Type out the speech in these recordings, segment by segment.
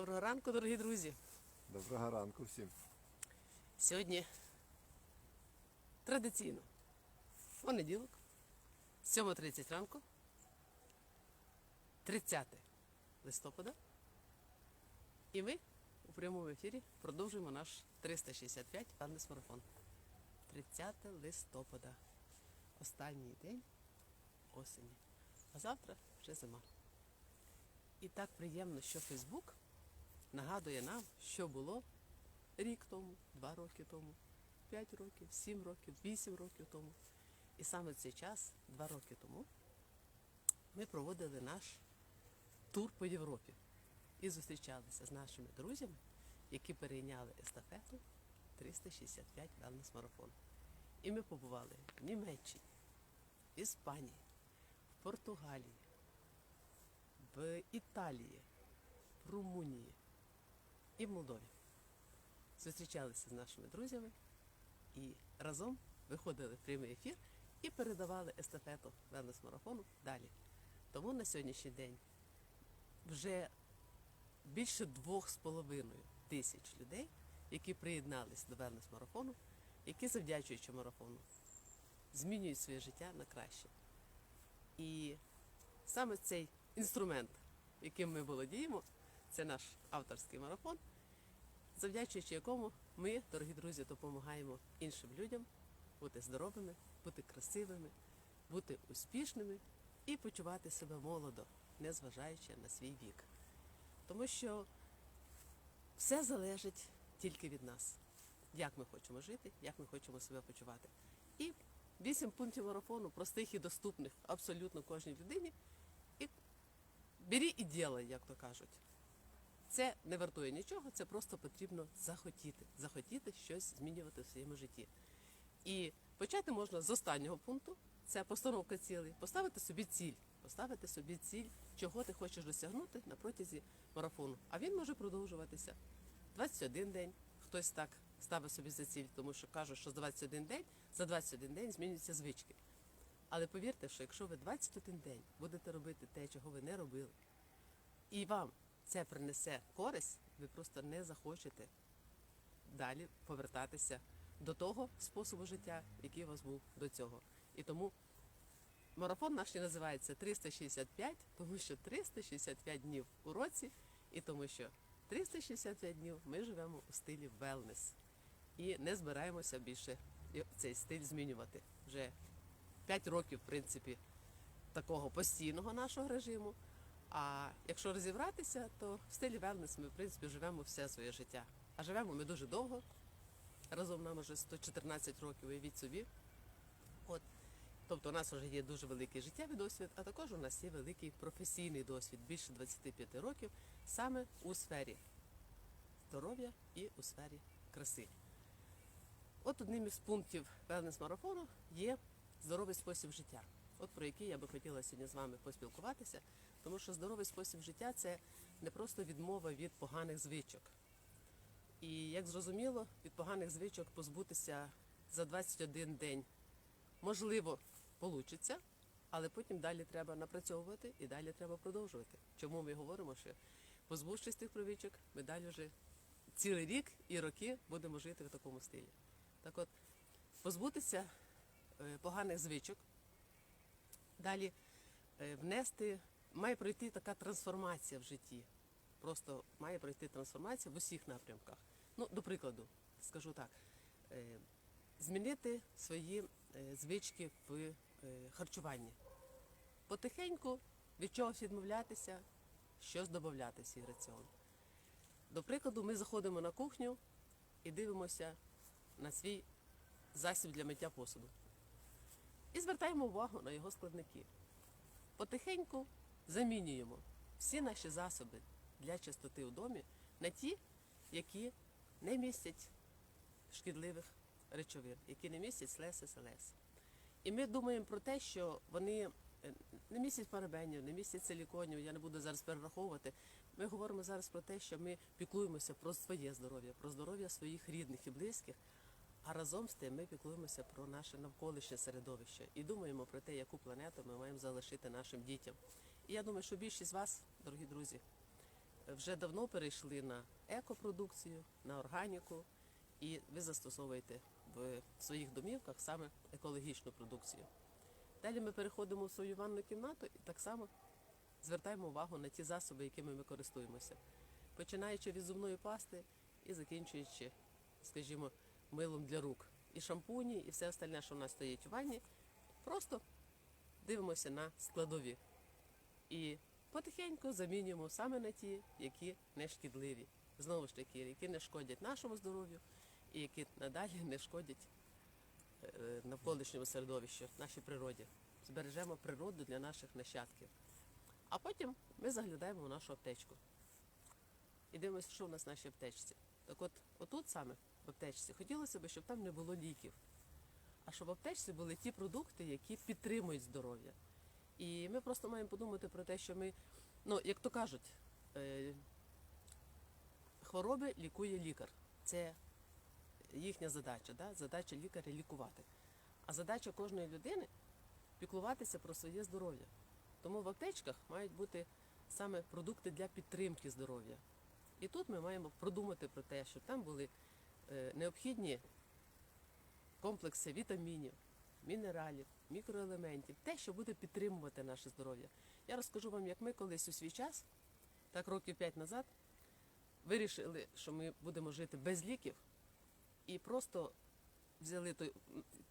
Доброго ранку, дорогі друзі. Доброго ранку всім. Сьогодні традиційно понеділок, 7.30 ранку, 30 листопада. І ми у прямому ефірі продовжуємо наш 365 Танес марафон. 30 листопада. Останній день осені. А завтра вже зима. І так приємно, що Фейсбук нагадує нам, що було рік тому, два роки тому, п'ять років, сім років, вісім років тому. І саме в цей час, два роки тому, ми проводили наш тур по Європі і зустрічалися з нашими друзями, які перейняли естафету 365 Wellness марафон. І ми побували в Німеччині, Іспанії, в Португалії, в Італії, в Румунії і в Молдові. Зустрічалися з нашими друзями і разом виходили в прямий ефір і передавали естафету Wellness марафону далі. Тому на сьогоднішній день вже більше двох з половиною тисяч людей, які приєднались до Wellness марафону, які, завдячуючи марафону, змінюють своє життя на краще. І саме цей інструмент, яким ми володіємо, це наш авторський марафон, завдячуючи якому ми, дорогі друзі, допомагаємо іншим людям бути здоровими, бути красивими, бути успішними і почувати себе молодо, незважаючи на свій вік. Тому що все залежить тільки від нас, як ми хочемо жити, як ми хочемо себе почувати. І вісім пунктів марафону, простих і доступних абсолютно кожній людині. І бері і ділай, як то кажуть. Це не вартує нічого, це просто потрібно захотіти, захотіти щось змінювати в своєму житті. І почати можна з останнього пункту це постановка цілей, поставити собі ціль, поставити собі ціль, чого ти хочеш досягнути на протязі марафону. А він може продовжуватися 21 день. Хтось так ставить собі за ціль, тому що каже, що за 21 день, за 21 день змінюються звички. Але повірте, що якщо ви 21 день будете робити те, чого ви не робили, і вам це принесе користь, ви просто не захочете далі повертатися до того способу життя, який у вас був до цього. І тому марафон наш і називається 365, тому що 365 днів у році, і тому що 365 днів ми живемо у стилі wellness і не збираємося більше цей стиль змінювати. Вже 5 років, в принципі, такого постійного нашого режиму. А якщо розібратися, то в стилі wellness ми, в принципі, живемо все своє життя. А живемо ми дуже довго. Разом нам вже 114 років, уявіть собі. От. Тобто у нас вже є дуже великий життєвий досвід, а також у нас є великий професійний досвід, більше 25 років, саме у сфері здоров'я і у сфері краси. От одним із пунктів wellness марафону є здоровий спосіб життя, от про який я би хотіла сьогодні з вами поспілкуватися, тому що здоровий спосіб життя це не просто відмова від поганих звичок. І як зрозуміло, від поганих звичок позбутися за 21 день можливо получиться, але потім далі треба напрацьовувати і далі треба продовжувати. Чому ми говоримо, що позбувшись тих привичок, ми далі вже цілий рік і роки будемо жити в такому стилі. Так от, позбутися е, поганих звичок, далі е, внести, має пройти така трансформація в житті. Просто має пройти трансформація в усіх напрямках. Ну, до прикладу, скажу так, е, змінити свої е, звички в е, харчуванні. Потихеньку від чогось відмовлятися, щось додати в свій раціон. До прикладу, ми заходимо на кухню і дивимося на свій засіб для миття посуду. І звертаємо увагу на його складники. Потихеньку замінюємо всі наші засоби для чистоти у домі на ті, які не містять шкідливих речовин, які не містять слес і селес. І ми думаємо про те, що вони е, не містять парабенів, не містять силіконів, я не буду зараз перераховувати. Ми говоримо зараз про те, що ми піклуємося про своє здоров'я, про здоров'я своїх рідних і близьких, а разом з тим ми піклуємося про наше навколишнє середовище і думаємо про те, яку планету ми маємо залишити нашим дітям. І я думаю, що більшість з вас, дорогі друзі, вже давно перейшли на екопродукцію, на органіку, і ви застосовуєте в своїх домівках саме екологічну продукцію. Далі ми переходимо в свою ванну кімнату і так само звертаємо увагу на ті засоби, якими ми користуємося, починаючи від зубної пасти і закінчуючи, скажімо, милом для рук. І шампуні, і все остальне, що в нас стоїть у ванні, просто дивимося на складові. І потихеньку замінюємо саме на ті, які не шкідливі. Знову ж таки, які не шкодять нашому здоров'ю і які надалі не шкодять е, навколишньому середовищу, нашій природі. Збережемо природу для наших нащадків. А потім ми заглядаємо в нашу аптечку і дивимося, що в нас в нашій аптечці. Так от, отут саме в аптечці хотілося б, щоб там не було ліків, а щоб в аптечці були ті продукти, які підтримують здоров'я. І ми просто маємо подумати про те, що ми, ну, як то кажуть, е, хвороби лікує лікар. Це їхня задача, да? задача лікаря лікувати. А задача кожної людини піклуватися про своє здоров'я. Тому в аптечках мають бути саме продукти для підтримки здоров'я. І тут ми маємо продумати про те, щоб там були е, необхідні комплекси вітамінів, мінералів, мікроелементів, те, що буде підтримувати наше здоров'я. Я розкажу вам, як ми колись у свій час, так років п'ять назад, вирішили, що ми будемо жити без ліків, і просто взяли той,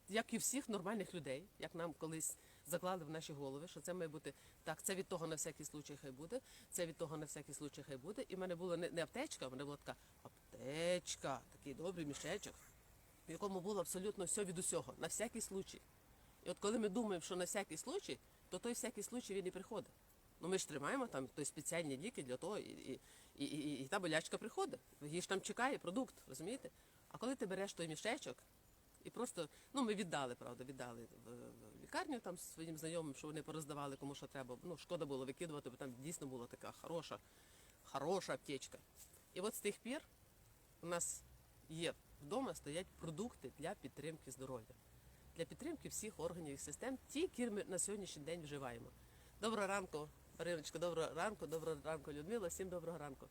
як і всіх нормальних людей, як нам колись заклали в наші голови, що це має бути так, це від того на всякий случай хай буде, це від того на всякий случай хай буде. І в мене була не, аптечка, в мене була така аптечка, такий добрий мішечок, в якому було абсолютно все від усього, на всякий случай. І от коли ми думаємо, що на всякий случай, то той всякий случай він і приходить. Ну ми ж тримаємо там той спеціальні ліки для того, і, і, і, і, і та болячка приходить. Її ж там чекає продукт, розумієте? А коли ти береш той мішечок і просто, ну ми віддали, правда, віддали в, в лікарню там своїм знайомим, що вони пороздавали кому що треба. Ну, шкода було викидувати, бо там дійсно була така хороша, хороша аптечка. І от з тих пір у нас є вдома стоять продукти для підтримки здоров'я, для підтримки всіх органів і систем, ті, які ми на сьогоднішній день вживаємо. Доброго ранку, Мариночко, доброго ранку, доброго ранку, Людмила, всім доброго ранку.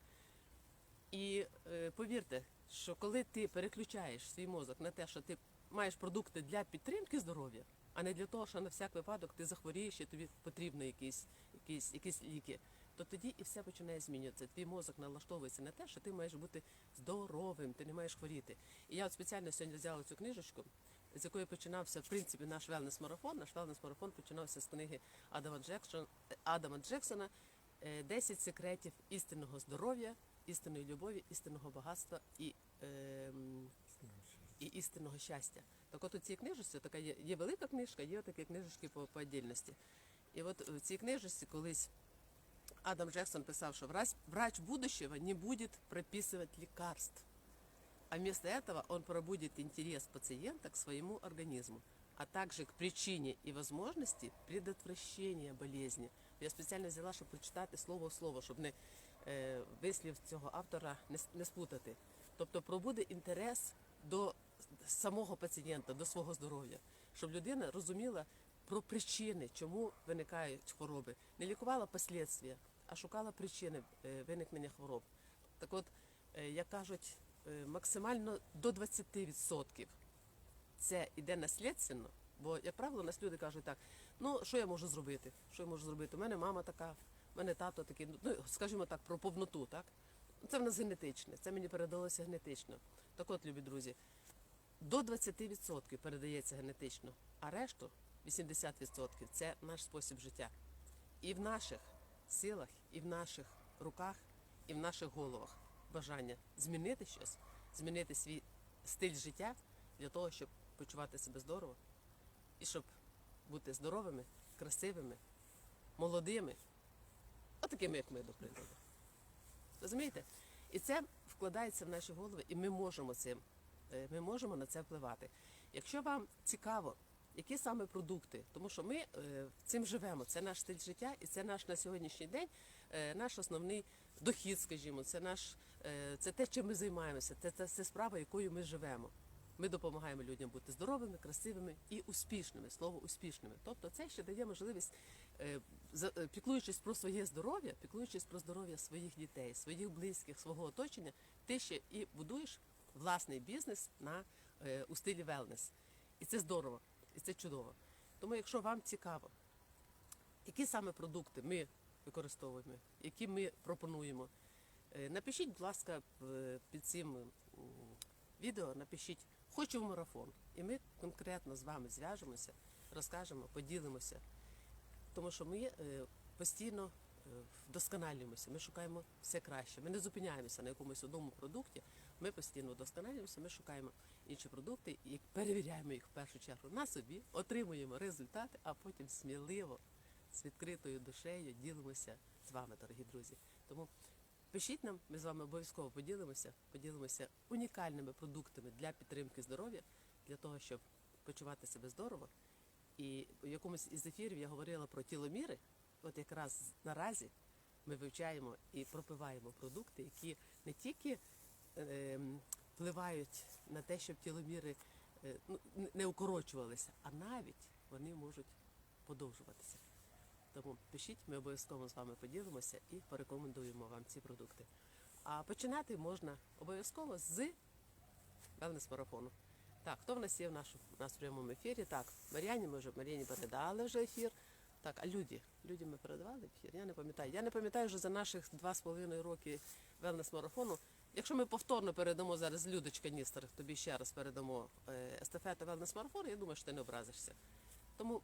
І е, повірте, що коли ти переключаєш свій мозок на те, що ти маєш продукти для підтримки здоров'я, а не для того, що на всяк випадок ти захворієш і тобі потрібні якісь, якісь, якісь ліки, то тоді і все починає змінюватися. Твій мозок налаштовується на те, що ти маєш бути здоровим, ти не маєш хворіти. І я от спеціально сьогодні взяла цю книжечку, з якої починався в принципі наш велнес-марафон. Наш велнес-марафон починався з книги Адама Джексон, Адама Джексона е, «10 секретів істинного здоров'я, істинної любові, істинного багатства і, ем, і істинного щастя. Так от у цій книжечці така є, є велика книжка, є такі книжечки по, по. І от в цій книжечці колись Адам Джексон писав, що врач, будущего не будет прописывать лекарств, а вместо этого он пробудет интерес пациента к своему организму, а также к причине и возможности предотвращения болезни. Я спеціально взяла, щоб прочитати слово в слово, щоб не е, вислів цього автора не, не сплутати. Тобто пробуде інтерес до самого пацієнта, до свого здоров'я, щоб людина розуміла про причини, чому виникають хвороби, не лікувала послідствия, а шукала причини е, виникнення хвороб. Так от, е, як кажуть, максимально до 20% це йде наслідственно, бо, як правило, нас люди кажуть так, ну що я можу зробити? Що я можу зробити? У мене мама така, у мене тато такий, ну скажімо так, про повноту, так? Це в нас генетичне, це мені передалося генетично. Так от, любі друзі, до 20% передається генетично, а решту 80% це наш спосіб життя. І в наших силах, і в наших руках, і в наших головах бажання змінити щось, змінити свій стиль життя для того, щоб почувати себе здорово і щоб бути здоровими, красивими, молодими, отакими, як ми, до прикладу. Розумієте? І це вкладається в наші голови, і ми можемо цим, е, ми можемо на це впливати. Якщо вам цікаво, які саме продукти, тому що ми е, цим живемо, це наш стиль життя, і це наш на сьогоднішній день е, наш основний дохід, скажімо, це наш, це те, чим ми займаємося, це, це, це справа, якою ми живемо. Ми допомагаємо людям бути здоровими, красивими і успішними. Слово успішними. Тобто це ще дає можливість е, е, піклуючись про своє здоров'я, піклуючись про здоров'я своїх дітей, своїх близьких, свого оточення, ти ще і будуєш власний бізнес на, е, у стилі велнес. І це здорово, і це чудово. Тому, якщо вам цікаво, які саме продукти ми використовуємо, які ми пропонуємо, е, напишіть, будь ласка, під цим відео, напишіть Хочу в марафон. І ми конкретно з вами зв'яжемося, розкажемо, поділимося. Тому що ми е, постійно е, вдосконалюємося, ми шукаємо все краще. Ми не зупиняємося на якомусь одному продукті, ми постійно вдосконалюємося, ми шукаємо інші продукти і перевіряємо їх в першу чергу на собі, отримуємо результати, а потім сміливо, з відкритою душею ділимося з вами, дорогі друзі. Тому пишіть нам, ми з вами обов'язково поділимося, поділимося унікальними продуктами для підтримки здоров'я, для того, щоб почувати себе здорово. І в якомусь із ефірів я говорила про тіломіри. От якраз наразі ми вивчаємо і пропиваємо продукти, які не тільки ем, впливають на те, щоб тіломіри е, ну, не укорочувалися, а навіть вони можуть подовжуватися. Тому пишіть, ми обов'язково з вами поділимося і порекомендуємо вам ці продукти. А починати можна обов'язково з велнес-марафону. Так, хто в нас є в нашому в нас в прямому ефірі? Так, Мар'яні ми вже Мар'яні передали вже ефір. Так, а люди? Люди ми передавали ефір? Я не пам'ятаю. Я не пам'ятаю вже за наших два з половиною роки велнес-марафону. Якщо ми повторно передамо зараз Людочка Ністер, тобі ще раз передамо е, естафету велнес-марафону, я думаю, що ти не образишся. Тому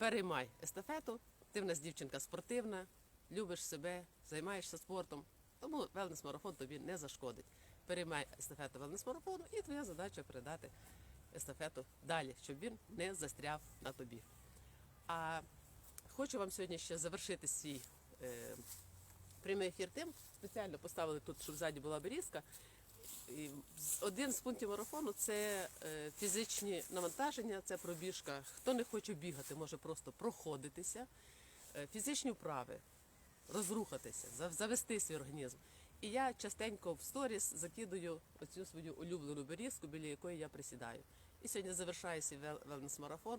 переймай естафету. Ти в нас дівчинка спортивна, любиш себе, займаєшся спортом. Тому велнес-марафон тобі не зашкодить. Переймай естафету велнес-марафону, і твоя задача передати естафету далі, щоб він не застряв на тобі. А хочу вам сьогодні ще завершити свій е, прямий ефір тим. Спеціально поставили тут, щоб ззаді була берізка. Один з пунктів марафону це е, фізичні навантаження, це пробіжка. Хто не хоче бігати, може просто проходитися. Е, фізичні вправи, розрухатися, завести свій організм. І я частенько в сторіс закидую оцю свою улюблену берізку, біля якої я присідаю. І сьогодні завершаю свій вел- велнес-марафон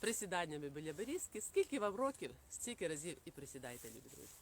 присіданнями біля берізки. Скільки вам років, стільки разів і присідайте, любі друзі.